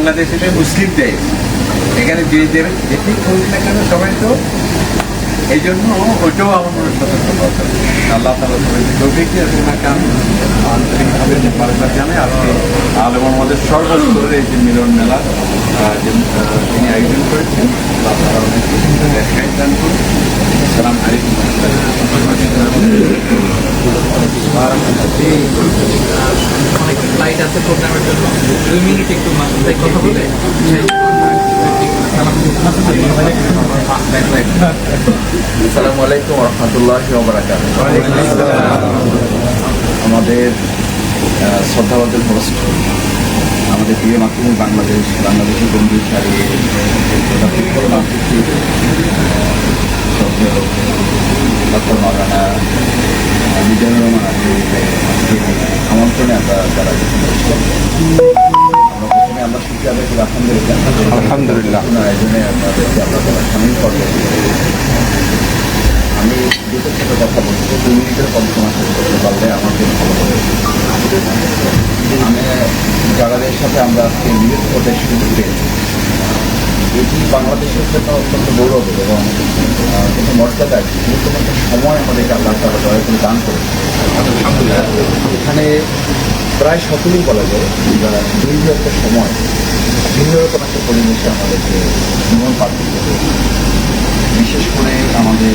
বাংলাদেশে মুসলিম দেশ এখানে যে দেবেন যেটি করি না কেন সবাই তো এই জন্য ওটাও আমার মনে সতর্কতা আছে। আল্লাহ তালা সবাইকে কি আছে ওনাকে আমি আন্তরিকভাবে মোবারকবাদ জানাই আজকে আলম আমাদের সর্বস্তরের এই যে মিলন মেলা তিনি আয়োজন করেছেন তালা অনেক দেখাই দান করুন সালাম আলাইকুম ফ্লাইট আছে প্রোগ্রামের জন্য। দুই মিনিট একটু কথা বলে। রহমতুল্লাহ আমাদের শ্রদ্ধাবাদের হোস্ট আমাদের প্রিয় মাতৃভূমি বাংলাদেশ, বাংলাদেশের বন্ধু মাওলানা আমন্ত্রণে আমরা শিক্ষা আদায় করি আলহামদুলিল্লাহ। আলহামদুলিল্লাহ। আপনার আয়োজনে আপনাদেরকে আমরা যারা সামিল করবেন আমি দুটো ছোটো কথা বলব দু মিনিটের কম সময় শেষ করতে পারলে জন্য ভালো হবে আমি যাদের সাথে আমরা আজকে নিউজ করতে সুযোগ পেয়েছি এটি বাংলাদেশের জন্য অত্যন্ত গৌরবের এবং কিন্তু মর্যাদার গুরুত্বপূর্ণ সময় আমাদেরকে আল্লাহ তারা দয়া করে দান করে এখানে প্রায় সকলেই বলা যায় যারা দীর্ঘ একটা সময়, ভিন্ন রকম একটা পরিবেশে আমাদেরকে জীবন পার করতে। বিশেষ করে আমাদের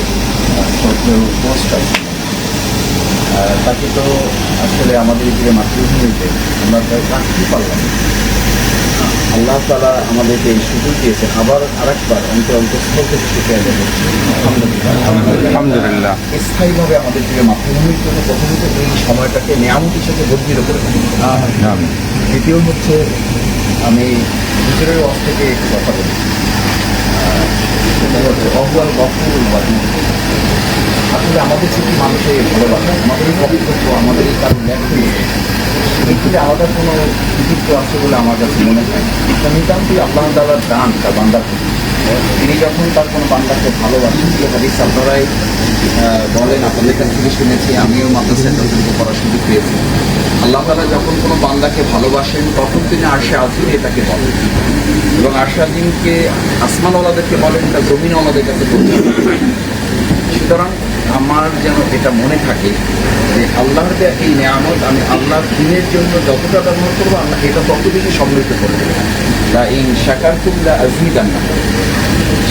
সরকার পোস্ট আছে তাকে তো আসলে আমাদের যে মাতৃভূমিতে আমরা প্রায় রাখতেই পারলাম। আল্লাহ তালা আমাদেরকে এই সুযোগ দিয়েছেন আবার আরেকবার অন্তর অন্তঃস্থল থেকে শিখে আলহামদুলিল্লাহ। স্থায়ীভাবে আমাদের যে মাতৃভূমির জন্য প্রথমত এই সময়টাকে নিয়ামত হিসেবে বর্ধিত করে থাকি। দ্বিতীয় হচ্ছে আমি ভিতরের অস থেকে একটু কথা বলি। সেটা হচ্ছে গফুল আসলে আমাদের প্রতি মানুষের ভালোবাসা আমাদের এই কর্তব্য আমাদের এই কারণ লেখা এক্ষেত্রে আলাদা কোনো কৃতিত্ব আছে বলে আমার কাছে মনে হয়। নিতান্তই আল্লাহ তালার দান তার বান্দার। তিনি যখন তার কোনো বান্দাকে ভালোবাসেন যে হাদিস আপনারাই বলেন, আপনাদের কাছ থেকে শুনেছি, আমিও মাদ্রাসায় যতটুকু পড়ার সুযোগ পেয়েছি। আল্লাহ তালা যখন কোনো বান্দাকে ভালোবাসেন, তখন তিনি আরশে আজিম এটাকে বলেন। এবং আরশে আজিমকে আসমানওয়ালাদেরকে বলেন তা জমিনওয়ালাদের কাছে সুতরাং আমার যেন এটা মনে থাকে যে আল্লাহর দেয়া এই নিয়ামত, আমি আল্লাহর দিনের জন্য যতটা ব্যবহার করব, আল্লাহ এটা তত বেশি সমৃদ্ধ করে তা এই শাকার কুল্লা আজিদান না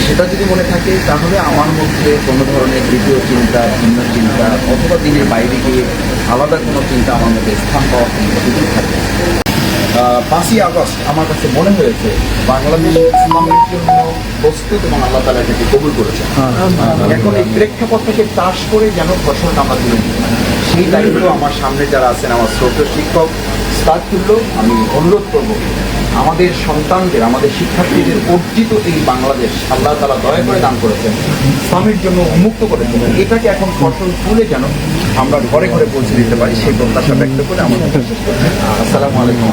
সেটা যদি মনে থাকে, তাহলে আমার মধ্যে কোনো ধরনের দ্বিতীয় চিন্তা, ভিন্ন চিন্তা, অথবা দিনের বাইরে গিয়ে আলাদা কোনো চিন্তা আমার মধ্যে স্থান পাওয়ার কোনো থাকে পাঁচই আগস্ট আমার কাছে মনে হয়েছে বাংলাদেশ ইসলামের জন্য প্রস্তুত এবং আল্লাহ তালা এটাকে কবুল করেছে এখন এই প্রেক্ষাপটটাকে চাষ করে যেন ফসলটা আমরা তুলে সেই দায়িত্ব আমার সামনে যারা আছেন আমার শ্রদ্ধ শিক্ষক তার তুল্য আমি অনুরোধ করব আমাদের সন্তানদের, আমাদের শিক্ষার্থীদের অর্জিত এই বাংলাদেশ আল্লাহ তারা দয়া করে দান করেছেন, স্বামীর জন্য উন্মুক্ত করেছেন এটাকে এখন ফসল তুলে যেন আমরা ঘরে ঘরে পৌঁছে দিতে পারি, সেই প্রত্যাশা ব্যক্ত করে আমাদের। আসসালামু আলাইকুম